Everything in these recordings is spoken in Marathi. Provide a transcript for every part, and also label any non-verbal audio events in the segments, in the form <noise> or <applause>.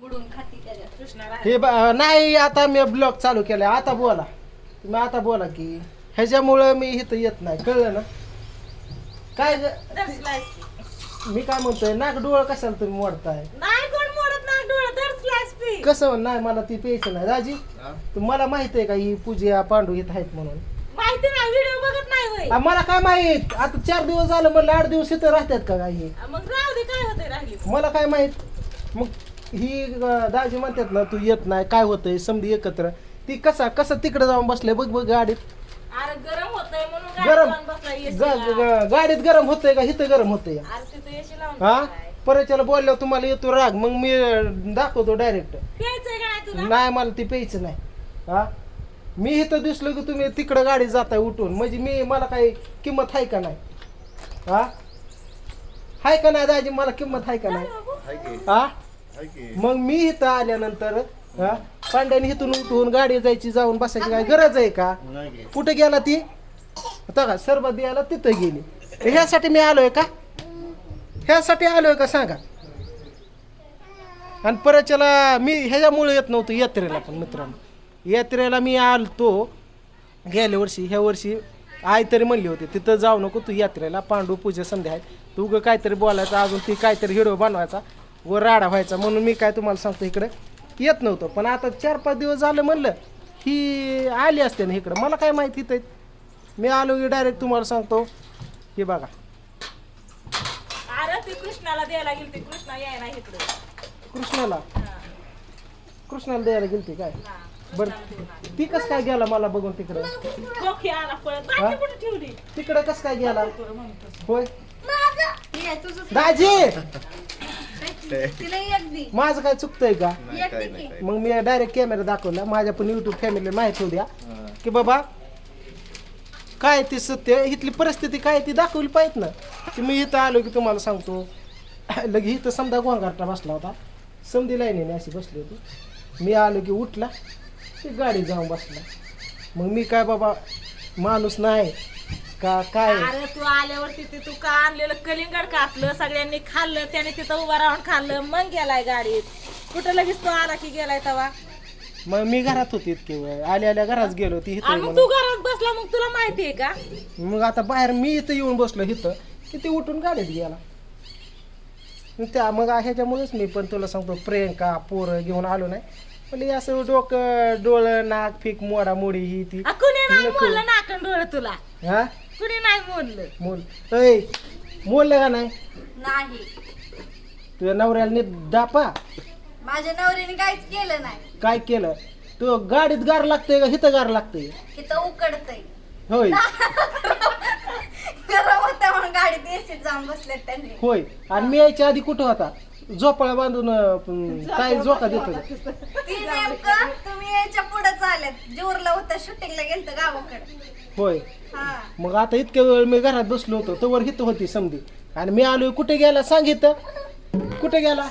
बुडून खाती त्याच्यात कृष्णाला हे ब- नाही आता मी ब्लॉग चालू केलाय. आता बोला. तुम्ही आता बोला की ह्याच्यामुळं मी इथं येत नाही. कळलं ना? काय ग-. मी काय म्हणतोय नाक डोळं कशाला तुम्ही मोडताय? नाही कोण मोडत नाही डोळं? दर स्लाइस पी कसं? नाही मला ती प्यायचं नाही. राजी मला माहीत आहे का ही पूजा पांडू इथं आहेत म्हणून? माहिती नाही व्हिडिओ बघत नाही होय. आ, मला काय माहीत? आता चार दिवस झालं म्हणलं आठ दिवस इथं राहतात का काही? मग राहू दे काय होतंय राहिली? मला काय माहीत? मग ही दाजी म्हणतात ना तू येत नाही काय होतंय समधी एकत्र. ती कसा कसं तिकडे जाऊन बसले बघ बघ गाडीत. अरे गरम होतंय म्हणून गाडी गरम. लावून बसला AC ग- ला. ग- गाडीत गरम होतंय का? इथं गरम होतंय. अरे तिथं एसी लावून हा? बसलाय. परच्याला बोलल्यावर तुम्हाला येतो राग मग मी दाखवतो डायरेक्ट प्यायचंय का नाही तुला? नाही मला ती प्यायचं नाही. हा? मी इथं दिसलो की तुम्ही तिकडं गाडी जाताय उठून. म्हणजे मी मला काही किंमत आहे का नाही? हा? आहे का नाही दाजी? मला किंमत आहे का नाही? हा? मग मी इथं आल्यानंतर हा पांड्याने इथून उठून गाडी जायची जाऊन बसायची काय गरज आहे का? नाही कुठे गेला ती? आता का सरबत द्यायला तिथं गेली. ह्यासाठी मी आलोय का? ह्यासाठी आलोय का सांगा? आणि परच्याला मी ह्याच्यामुळे येत नव्हतो यात्रेला पण मित्रांनो. यात्रेला मी आलतो. गेल्या वर्षी ह्या वर्षी आई तरी म्हणली होती तिथं जाऊ नको तू यात्रेला पांडू पूजा संध्या आहे तू उगं काहीतरी बोलायचं अजून ती काहीतरी हिरो बनवायचा. व राडा व्हायचा म्हणून मी काय तुम्हाला सांगतो इकडे. येत नव्हतं पण आता चार पाच दिवस झालं म्हणलं ही आली असते ना इकडं. मला काय माहिती इथं? मी आलो की डायरेक्ट तुम्हाला सांगतो. हे बघा. अरे ती कृष्णाला द्यायला गेली ती कृष्णा यायला इकडे. कृष्णाला? कृष्णाला द्यायला गेलती काय? बरं. ती कसं काय गेला मला बघून तिकडं? खोकी आला पळत. हा? बाकी कुठे ठेवली? तिकडं कसं काय गेला? होय. आहे तुझं दाजी तिला एक दी माझं काय चुकतंय का? नाही काय नाही काय मग मी डायरेक्ट कॅमेरा दाखवला माझ्या पण युट्यूब फॅमिलीला माहिती होऊ द्या. हा. की बाबा काय ती सत्य? इथली परिस्थिती काय ती दाखवली पाहिजे ना. की मी इथं आलो की तुम्हाला सांगतो. लगे इथं समजा गोंगारटा बसला होता. समधी लाईनीने अशी बसली होती. मी आलो की उठला ती गाडी जाऊन बसला. मग मी काय बाबा माणूस नाही. का काय? अरे तू आल्यावर तिथे तू का आणलेलं? कलिंगड कापलं सगळ्यांनी खाल्लं त्याने तिथं उभा राहून खाल्लं मग गेलाय गाडीत. कुठं लगेच तो आला की गेलाय तवा? मग मी घरात होती इतके वेळ. आल्या आल्या घरात गेलो ती आणि मग तू घरात बसला मग तुला माहितीये का? मग आता बाहेर मी इथं येऊन बसलो इथं की ते उठून गाडीत गेला. मग त्या मग ह्याच्यामुळेच मी पण तुला सांगतो प्रियंका पोरं घेऊन आलो नाही. पण हे असं डोकं डोळं नाक फिक मोडा मोडी ही ती. आ, कुणी नाही नको. मोडलं नाकण डोळं तुला. हा? कुणी नाही मोडलं मोल ऐ मोडलं का नाही? नाही. तुझ्या नवऱ्याला नीट डापा माझ्या नवरीने काहीच केलं नाही. काय केलं? तू गाडीत गार लागतंय का हिथं गार लागतंय? इथं उकडतय. होय. <laughs> गरम होतं म्हणून गाडीत एसीत जाऊन बसले त्यांनी. होय. आणि मी यायच्या आधी कुठं होता? झोपाळा बांधून अं, काय झोका देत? ती नेमकं तुम्ही यायच्या पुढे चालत जेवरला होतं शूटिंगला गेलत गावाकडे. होय. हा. मग आता इतक्या वेळ मी घरात बसलो होतो तवर हिथं होती समधी. आणि मी आलोय कुठे गेला सांगितलं कुठे गेला?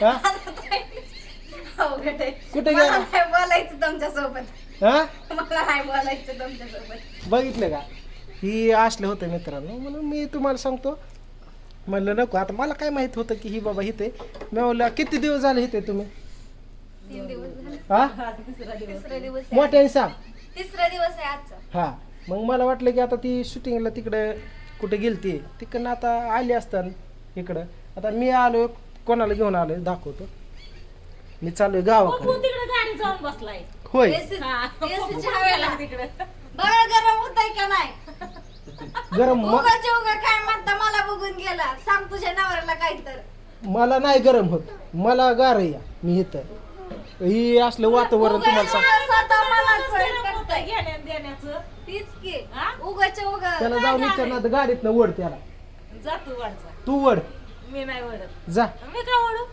हा? अवघड आहे. कुठे मला गेला? नाही बोलायचं तुमच्यासोबत हा? मला नाही बोलायचं तुमच्यासोबत बघितलं का? ही असलं होतं मित्रांनो म्हणून मी तुम्हाला सांगतो. म्हणलं नको आता मला काय माहीत होतं की ही बाबा इथे मी म्हणलं किती दिवस झाले इथे तुम्ही? तीन दिवस झाले. हा? तिसरा दिवस आहे. मोठ्याने सांग. तिसरा दिवस आहे आजचा. हा मग मला वाटलं की आता ती शूटिंगला तिकडे कुठे गेलती तिकडनं आता आली असतात इकडं. आता मी आलो कोणाला घेऊन आलोय दाखवतो. मी चाललोय मग गावाकडे. तू तिकडे गाडी जाऊन बसलाय. होय. एसी हा. एसीच्या हवेला. तिकडे. बघा गरम होतय का नाही? गरम म- उगाच उगा काय म्हणता मला बघून गेला. सांग तुझ्या नवऱ्याला काय तर मला नाही गरम होत. मला गार या. मी इथं. ही असलं वातावरण तुम्हाला सांग. देण्याचं तीच की? उगाच्या उगा. त्याला जाऊन विचारणार गाडीत वड त्याला. जा तू वाढचा तू वड. मी नाही वडत जा. मी का वडू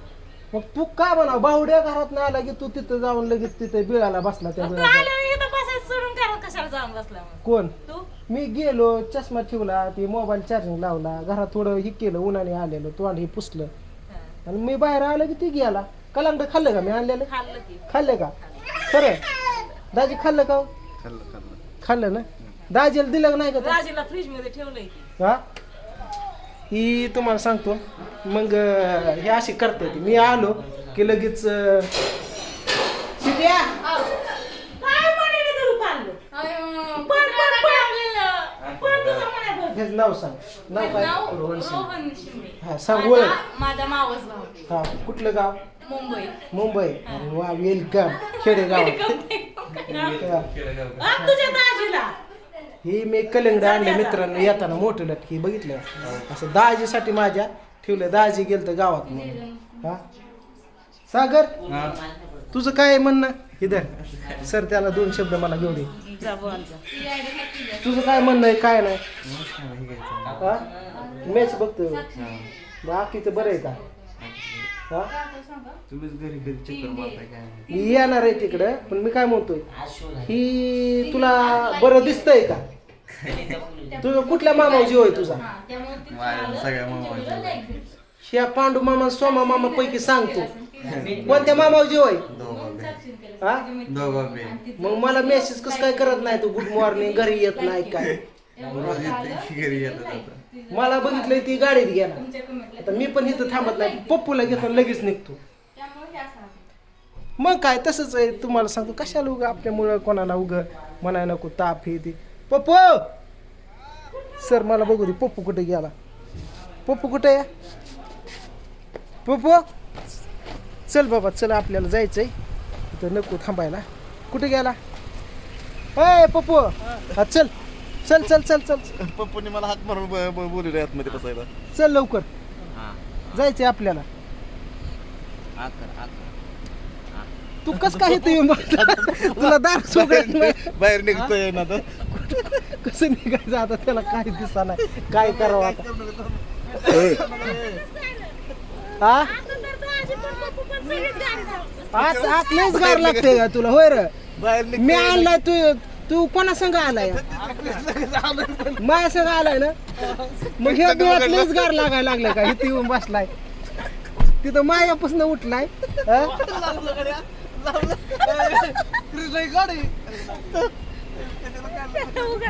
मग तू काय म्हणा बाहुड्या घरात नाही आला की तू तिथं जाऊन लगेच तिथे बिळाला बसला त्या तू बिळाला. आल्यावर इथं बसायचं सोडून घरात कशाला जाऊन बसला मग? कोण? तू? मी गेलो चष्मा ठेवला ते मोबाईल चार्जिंग लावला. घरात थोडं हे केलं उन्हाने आलेलं तोंड हे पुसलं. हा. आणि मी बाहेर आलो की ती गेला. कलांड खाल्लं का? मी आणलेलं? खाल्लं की. खाल्लं का? खरं? दाजी खाल्लं का हो? खाल्लं खाल्लं. खाल्लं ना? दाजीला दिलं का नाही का ते? राजीला फ्रीजमध्ये ठेवलंय की. हा? ही तुम्हाला सांगतो. मग अं, हे अशी करते ती. मी आलो की लगेच अं, शिट्या काय म्हणे तू खाल्लं पण पण पण पण तुझं म्हणे बघ. हेच नाव सांग. नाव काय? रोहन सिंग हा सांग ओळख. माझा मावस भाऊ. हा कुठलं गाव? मुंबई. मुंबई. अरे वा वेलकम खेडेगाव. हा. तुझ्या दाजीला. मी कलिंगड आणले मित्रांनो येताना मोठं लटकी बघितलं? असं दाजीसाठी माझ्या ठेवलं दाजी गेलं तर गावात म्हणून. हा? सागर तुझं काय म्हणणं? इधर. सर त्याला दोन शब्द मला घेऊ दे. तुझं काय म्हणणं आहे काय नाही? मॅच बघतो बाकीचं बरं आहे का? हा? तुम्हीच घरी घरी चक्कर मारताय काय? मी येणार आहे तिकडं पण मी काय म्हणतोय? ही तुला बरं दिसतंय का? तुझं कुठल्या मामा जीव आहे तुझा माझ्या सगळ्या मामा ह्या. पांडू मामा सोमा मामा पैकी सांगतो. <laughs> कोणत्या मामा जीव आहे दोघं बे हा? दोघं बे मग मला मेसेज कसं काय करत नाही तू? गुड मॉर्निंग <laughs> घरी येत नाही काय? रोज येते घरी येतात आता मला बघितलंय ती गाडीत गेला आता मी पण इथं थांबत नाही पप्पूला घेतो लगेच निघतो. मग काय तसंच आहे. तुम्हाला सांगतो कशाला उगा आपल्यामुळं कोणाला उग म्हणाय नको ताप हे ती. पप्पू! सर मला बघू दे पप्पू कुठे गेला? पप्पू कुठे आहे? पप्पू! चल बाबा चल आपल्याला जायचंय. इथं नको थांबायला. कुठे गेला? अय पप्पू! हा चल. चल चल चल चल. पप्पूने मला हात मारून ब- ब- बोलवले आतमध्ये बसायला. चल लवकर. जायचंय आपल्याला. तू कस काय बसला? तुला दार. बाहेर निघतोय ना तर कसं निघायचं आता? त्याला काय दिसा नाही काय करावं आता? हा? आज आत लयच गार लागते का तुला होय र. बाहेर मी आणलाय तू तू कोणासंग आलाय? माझ्या संग आलाय ना? मग ह्या बिळात गार लागायला लागलं का? इथे येऊन बसलाय. तिथं मायापासून उठलाय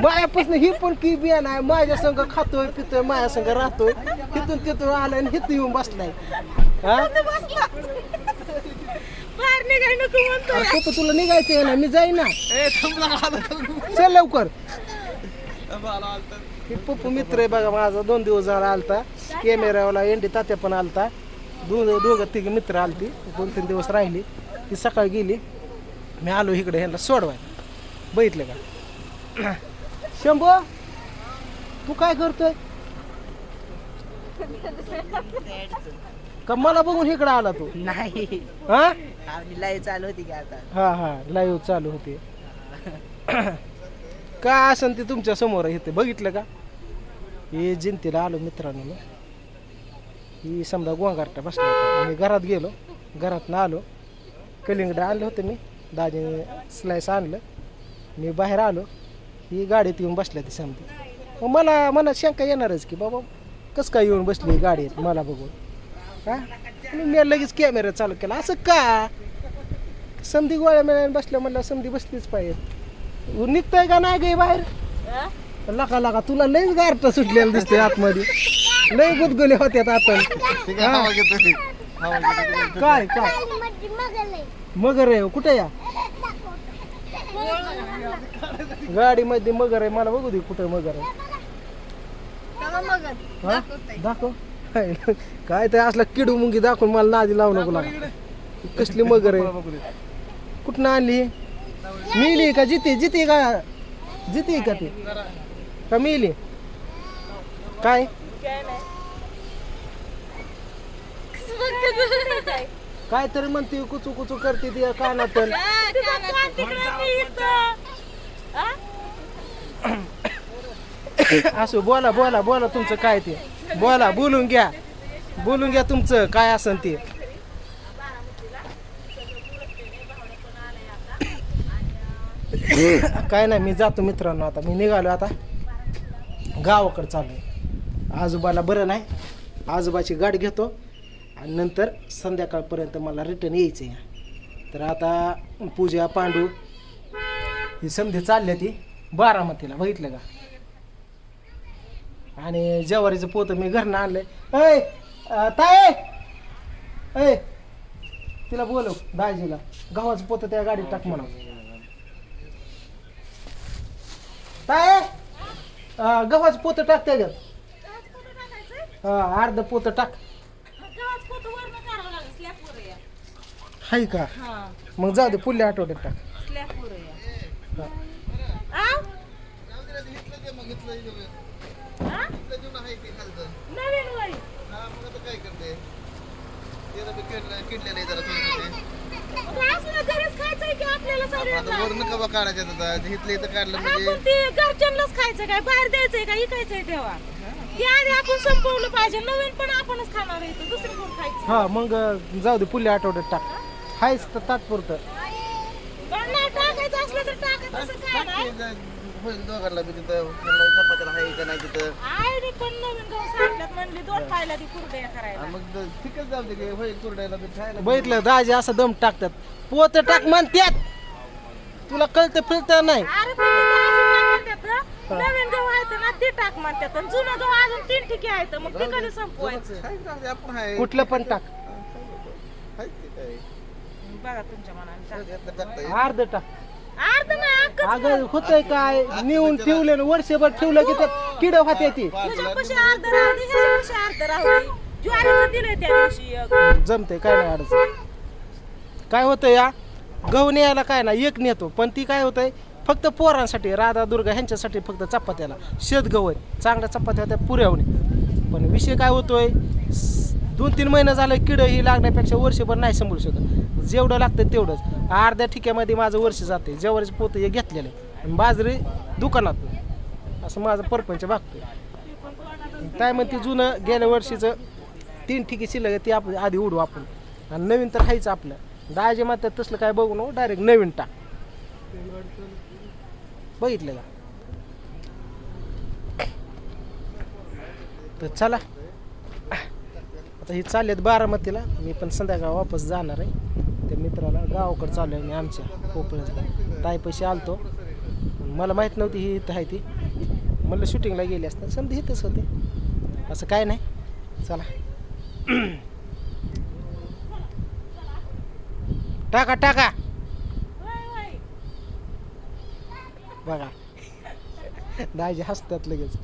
मायापासून ही पण की बियाण आहे माझ्या संग खातोय पितोय माझ्या संग राहतोय. तिथून तिथून आलाय आणि इथं येऊन बसलाय. हा? बाहेर निघाय नको म्हणतो अरे तू तुला निघायचं आहे ना? मी जाईन. ना चल लवकर. हे पप्पू मित्र आहे बघा माझा दोन दिवस झाला आलता. कॅमेरावाला एंडी तात्या पण आलता. दोन दोघं तिघ मित्र आलती. दोन तीन दिवस राहिली. ती सकाळी गेली. मी आलो इकडे ह्यांना सोडवाय बघितलं का? शंभू तू काय करतोय? <laughs> का मला बघून इकडे आला तू? नाही. हा? आपली लाईव्ह चालू होती की आता? हा हा लाईव्ह चालू होते. <coughs> काय असन ते तुमच्यासमोर येते बघितलं का? हे जिंतीला आलो मित्रांनो मी. ही समजा गोंगारटा बसला होता. मी घरात गेलो. घरातनं आलो. कलिंगडं आणलं होतं मी. दाजीने स्लायस आणलं. मी बाहेर आलो. ही गाडीत येऊन बसल्या ती समधी मग मला मनात शंका येणारच की बाबा कसं काय येऊन बसली ही गाडीत? मला बघून. हा? आणि मी लगेच कॅमेरा चालू केला. असं का? समधी गोळ्या मिळायला बसल्या म्हणलं समधी बसलीच पाहिजे. निघतंय का नाही गे बाहेर? लका लका तुला लयच गारट सुटलेलं दिसते आतमध्ये. लय गुदगुले होत्यात आपण. ठीक आहे हवा घेतोय हवा घेतोय काय काय? मगर आहे हो, कुठे या? गाडीमध्ये मगर आहे मला बघू दे कुठे मगर आहे. हा? दाखव. काय? काय ते असला किडू मुंगी दाखवून मला नादी लावू नको लागा कसली मगर आहे? कुठनं आणली? मिली का जिती? जिती का? जिती का ती? का मिली काय? काय तरी म्हणते कुचू कुचू करते ती कानात असो बोला बोला बोला तुमचं काय ते? बोला बोलून घ्या. बोलून घ्या तुमचं काय असन ते. काय नाही मी जातो मित्रांनो आता. मी निघालो आता. गावाकडे चालू आजोबाला बरं नाही. आजोबाची गाडी घेतो. आणि नंतर संध्याकाळपर्यंत मला रिटर्न यायचं आहे तर आता पूजा पांडू ही समधी चालली ती. बारामतीला बघितलं का? आणि ज्वारीचं पोतं मी घरनं आणलंय. ऐ अं, ताय ऐ तिला बोलव दाजीला. गव्हाचं पोतं त्या गाडीत टाक म्हणा. अं, गव्हाचं पोतं टाक त्याच्यात हा, अर्ध पोतं टाक. हाय का? मग जाऊ दे पुढल्या आठवड्यात टाक. हा. हा? नवीन वय म्हणजे घरच्यांनाच खायचं काय? बाहेर द्यायचंय का? इकायचंय तेव्हा? ते आधी आपण संपवलं पाहिजे. नवीन पण आपणच खाणार आहे. दुसरं कोण खायचं? हा मग जाऊ दे पुढल्या आठवड्यात टाक. हायच तर तात्पुरतं. टाकायचं असलं तर काय ते होईल दोघांना बी तिथं. ह्याला चपात्याला आहे का नाही तिथं? पण नवीन सांगल्यात म्हणली दोन पाहिला ती कुरड्या करायला. हा, मग ठीकच जाऊ दे की होईल कुरडायला बी खायला. बघितलं दाजी असं दम टाकतात. पोत टाक म्हणतात तुला कळतं फिरतं नाही. अरे पण ते दाजी काय म्हणतात नवीन गहू आहेत ना ते टाक म्हणतात. आणि जुनं गहू अजून तीन ठिके आहेत मग ते कधी संपवायचं? काय जाऊ दे, आपण आहे. कुठलं पण टाक. आहे ते काय. बघा तुमच्या मनाने टाक. यातलं टाकता येईल. अर्ध टाक. अर्ध नाही अक्कच अगं होतंय काय? नेऊन ठेवलं वर्षभर ठेवलं की त्यात किड होते ती. तुझ्या कशी अर्ध राहू दे ह्याच्या कशी अर्ध राहू दे. ज्वारीचं दिलंय त्या दिवशी एक. जमते काय नाही अडचण काय होतं या गहू न्यायला काय ना एक नेतो. पण ती काय होतंय फक्त पोरांसाठी राधा दुर्गा ह्यांच्यासाठी फक्त चपात्याला. शेत गहू आहे चांगल्या चपात्या होत्या पुऱ्यावणे पण विषय काय होतोय दोन तीन महिने झालं किड ही लागण्यापेक्षा वर्षभर नाही सांभाळू शकत. जेवढं लागतं तेवढंच. अर्ध्या ठिक्यामध्ये माझं वर्ष जाते जेवढ्याचे पोतं हे घेतलेलं आहे आणि बाजरी दुकानात. असं माझं परपंच भागतो काय म्हणते जुनं गेल्या वर्षीचं तीन ठिकी शिल्लक आहे ती आपण आधी उडू आपण. आणि नवीन तर खायचं आपलं. दाजे मात्र तसलं काय बघू नको डायरेक्ट नवीन टाक. बघितलं का? तर चला. आता ही चाललेत बारामतीला. मी पण संध्याकाळ वापस जाणार आहे. त्या मित्राला गावाकडे चालू आहे मी आमच्या कोपऱ्यातला. पैसे आलतो. मला माहीत नव्हती ही इथं आहे ती. म्हणलं शूटिंगला गेली असतात समजा इथंच होते. असं काय नाही. चला. टाका टाका. बघा. दाजी हसतात लगेच.